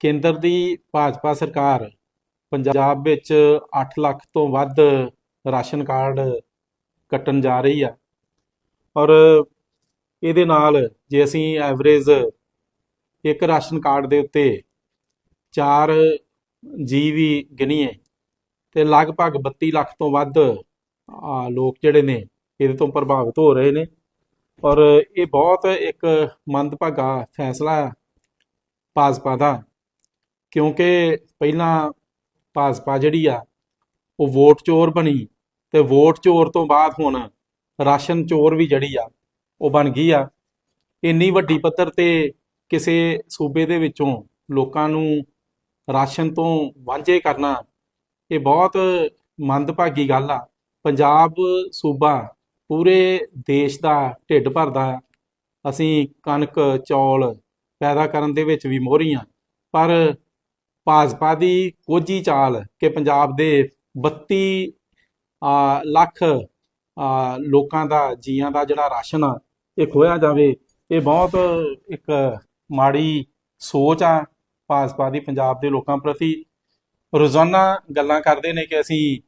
ਕੇਂਦਰ ਦੀ ਭਾਜਪਾ ਸਰਕਾਰ ਪੰਜਾਬ ਵਿੱਚ 8 ਲੱਖ ਤੋਂ ਵੱਧ ਰਾਸ਼ਨ ਕਾਰਡ ਕੱਟਣ ਜਾ ਰਹੀ ਆ। ਔਰ ਇਹਦੇ ਨਾਲ ਜੇ ਅਸੀਂ ਐਵਰੇਜ ਇੱਕ ਰਾਸ਼ਨ ਕਾਰਡ ਦੇ ਉੱਤੇ 4 ਜੀ ਵੀ ਗਿਣੀਏ ਤੇ ਲਗਭਗ 32 ਲੱਖ ਤੋਂ ਵੱਧ ਲੋਕ ਜਿਹੜੇ ਨੇ ਇਹਦੇ ਤੋਂ ਪ੍ਰਭਾਵਿਤ ਹੋ ਰਹੇ ਨੇ। ਔਰ ਇਹ ਬਹੁਤ ਇੱਕ ਮੰਦਭਾਗਾ ਫੈਸਲਾ ਹੈ ਭਾਜਪਾ ਦਾ। ਕਿਉਂਕਿ ਪਹਿਲਾਂ ਭਾਜਪਾ ਜਿਹੜੀ ਆ, ਉਹ ਵੋਟ ਚੋਰ ਬਣੀ ਤੇ ਵੋਟ ਚੋਰ ਤੋਂ ਬਾਅਦ ਹੁਣ ਰਾਸ਼ਨ ਚੋਰ ਵੀ ਜਿਹੜੀ ਆ, ਉਹ ਬਣ ਗਈ ਆ। ਇੰਨੀ ਵੱਡੀ ਪੱਧਰ ਤੇ ਕਿਸੇ ਸੂਬੇ ਦੇ ਵਿੱਚੋਂ ਲੋਕਾਂ ਨੂੰ ਰਾਸ਼ਨ ਤੋਂ ਵਾਂਝੇ ਕਰਨਾ, ਇਹ ਬਹੁਤ ਮੰਦਭਾਗੀ ਗੱਲ ਆ। ਪੰਜਾਬ ਸੂਬਾ ਪੂਰੇ ਦੇਸ਼ ਦਾ ਢਿੱਡ ਭਰਦਾ ਆ। ਅਸੀਂ ਕਣਕ, ਚੌਲ ਪੈਦਾ ਕਰਨ ਦੇ ਵਿੱਚ ਵੀ ਮੋਹਰੀ ਆ। ਪਰ ਭਾਜਪਾ ਦੀ ਕੋਝੀ ਚਾਲ ਕਿ ਪੰਜਾਬ ਦੇ 32 ਲੱਖ ਲੋਕਾਂ ਦਾ, ਜੀਆਂ ਦਾ ਜਿਹੜਾ ਰਾਸ਼ਨ ਆ ਇਹ ਖੋਇਆ ਜਾਵੇ, ਇਹ ਬਹੁਤ ਇੱਕ ਮਾੜੀ ਸੋਚ ਆ ਭਾਜਪਾ ਦੀ, ਪੰਜਾਬ ਦੇ ਲੋਕਾਂ ਪ੍ਰਤੀ। ਰੋਜ਼ਾਨਾ ਗੱਲਾਂ ਕਰਦੇ ਨੇ ਕਿ ਅਸੀਂ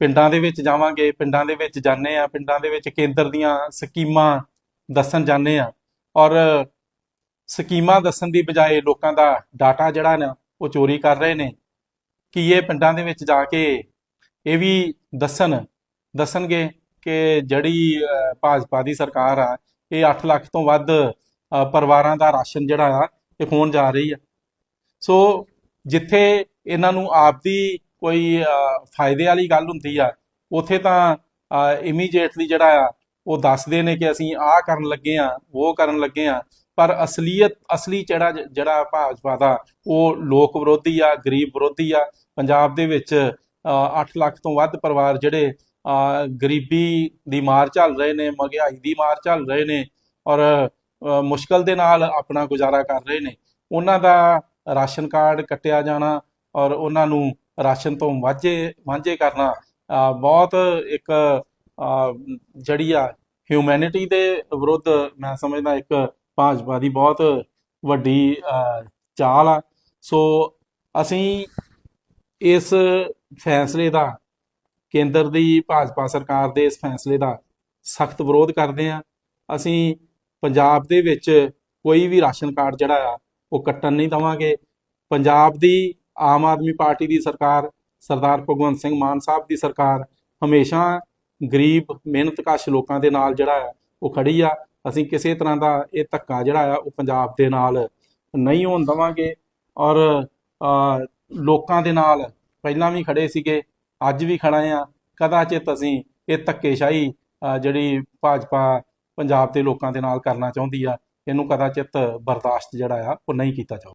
ਪਿੰਡਾਂ ਦੇ ਵਿੱਚ ਜਾਵਾਂਗੇ, ਪਿੰਡਾਂ ਦੇ ਵਿੱਚ ਜਾਂਦੇ ਆ, ਪਿੰਡਾਂ ਦੇ ਵਿੱਚ ਕੇਂਦਰ ਦੀਆਂ ਸਕੀਮਾਂ ਦੱਸਣ ਜਾਂਦੇ ਆ। ਔਰ ਸਕੀਮਾਂ ਦੱਸਣ ਦੀ ਬਜਾਏ ਲੋਕਾਂ ਦਾ ਡਾਟਾ ਜਿਹੜਾ ਨਾ ਉਹ ਚੋਰੀ ਕਰ ਰਹੇ ਨੇ। ਕੀ ਇਹ ਪਿੰਡਾਂ ਦੇ ਵਿੱਚ ਜਾ ਕੇ ਇਹ ਵੀ ਦੱਸਣ, ਦੱਸਣਗੇ ਕਿ ਜਿਹੜੀ ਭਾਜਪਾ ਦੀ ਸਰਕਾਰ ਆ, ਇਹ 8 ਲੱਖ ਤੋਂ ਵੱਧ ਪਰਿਵਾਰਾਂ ਦਾ ਰਾਸ਼ਨ ਜਿਹੜਾ ਆ, ਇਹ ਖੋਣ ਜਾ ਰਹੀ ਆ। ਸੋ ਜਿੱਥੇ ਇਹਨਾਂ ਨੂੰ ਆਪਦੀ ਕੋਈ ਫਾਇਦੇ ਵਾਲੀ ਗੱਲ ਹੁੰਦੀ ਆ, ਉਥੇ ਤਾਂ ਇਮੀਡੀਏਟਲੀ ਜਿਹੜਾ ਆ, ਉਹ ਦੱਸਦੇ ਨੇ ਕਿ ਅਸੀਂ ਆਹ ਕਰਨ ਲੱਗੇ ਆ, ਉਹ ਕਰਨ ਲੱਗੇ ਆ। ਪਰ ਅਸਲੀਅਤ, ਅਸਲੀ ਜਿਹੜਾ ਜਿਹੜਾ ਭਾਜਪਾ ਦਾ, ਉਹ ਲੋਕ ਵਿਰੋਧੀ ਆ, ਗਰੀਬ ਵਿਰੋਧੀ ਆ। ਪੰਜਾਬ ਦੇ ਵਿੱਚ 8 ਲੱਖ ਤੋਂ ਵੱਧ ਪਰਿਵਾਰ ਜਿਹੜੇ ਗਰੀਬੀ ਦੀ ਮਾਰ ਝੱਲ ਰਹੇ ਨੇ, ਮਹਿੰਗਾਈ ਦੀ ਮਾਰ ਝੱਲ ਰਹੇ ਨੇ ਔਰ ਮੁਸ਼ਕਲ ਦੇ ਨਾਲ ਆਪਣਾ ਗੁਜ਼ਾਰਾ ਕਰ ਰਹੇ ਨੇ। ਉਹਨਾਂ ਦਾ ਰਾਸ਼ਨ ਕਾਰਡ ਕੱਟਿਆ ਜਾਣਾ ਔਰ ਉਹਨਾਂ ਨੂੰ ਰਾਸ਼ਨ ਤੋਂ ਵਾਂਝੇ ਵਾਂਝੇ ਕਰਨਾ ਬਹੁਤ ਇੱਕ ਜਿਹੜੀ ਆ ਹਿਊਮੈਨਿਟੀ ਦੇ ਵਿਰੁੱਧ ਮੈਂ ਸਮਝਦਾ ਇੱਕ ਭਾਜਪਾ ਦੀ ਬਹੁਤ ਵੱਡੀ ਚਾਲ ਆ। ਸੋ ਅਸੀਂ ਇਸ ਫੈਸਲੇ ਦਾ ਕੇਂਦਰ ਦੀ ਭਾਜਪਾ ਸਰਕਾਰ ਦੇ ਇਸ ਫੈਸਲੇ ਦਾ ਸਖਤ ਵਿਰੋਧ ਕਰਦੇ ਆ ਅਸੀਂ ਪੰਜਾਬ ਦੇ ਵਿੱਚ ਕੋਈ ਵੀ ਰਾਸ਼ਨ ਕਾਰਡ ਜਿਹੜਾ ਆ, ਉਹ ਕੱਟਣ ਨਹੀਂ ਦਵਾਂਗੇ। ਪੰਜਾਬ ਦੀ ਆਮ ਆਦਮੀ ਪਾਰਟੀ ਦੀ ਸਰਕਾਰ, ਸਰਦਾਰ ਭਗਵੰਤ ਸਿੰਘ ਮਾਨ ਸਾਹਿਬ ਦੀ ਸਰਕਾਰ ਹਮੇਸ਼ਾ ਗਰੀਬ, ਮਿਹਨਤਕਸ਼ ਲੋਕਾਂ ਦੇ ਨਾਲ ਜਿਹੜਾ ਆ, ਉਹ ਖੜੀ ਆ। ਅਸੀਂ ਕਿਸੇ ਤਰ੍ਹਾਂ ਦਾ ਇਹ ਧੱਕਾ ਜਿਹੜਾ ਆ, ਉਹ ਪੰਜਾਬ ਦੇ ਨਾਲ ਨਹੀਂ ਹੋਣ ਦਵਾਂਗੇ। ਔਰ ਲੋਕਾਂ ਦੇ ਨਾਲ ਪਹਿਲਾਂ ਵੀ ਖੜੇ ਸੀਗੇ, ਅੱਜ ਵੀ ਖੜਾ ਆ। ਕਦਾਚਿਤ ਅਸੀਂ ਇਹ ਧੱਕੇਸ਼ਾਹੀ ਜਿਹੜੀ ਭਾਜਪਾ ਪੰਜਾਬ ਦੇ ਲੋਕਾਂ ਦੇ ਨਾਲ ਕਰਨਾ ਚਾਹੁੰਦੀ ਆ, ਇਹਨੂੰ ਕਦਾਚਿਤ ਬਰਦਾਸ਼ਤ ਜਿਹੜਾ ਆ, ਉਹ ਨਹੀਂ ਕੀਤਾ ਜਾਊ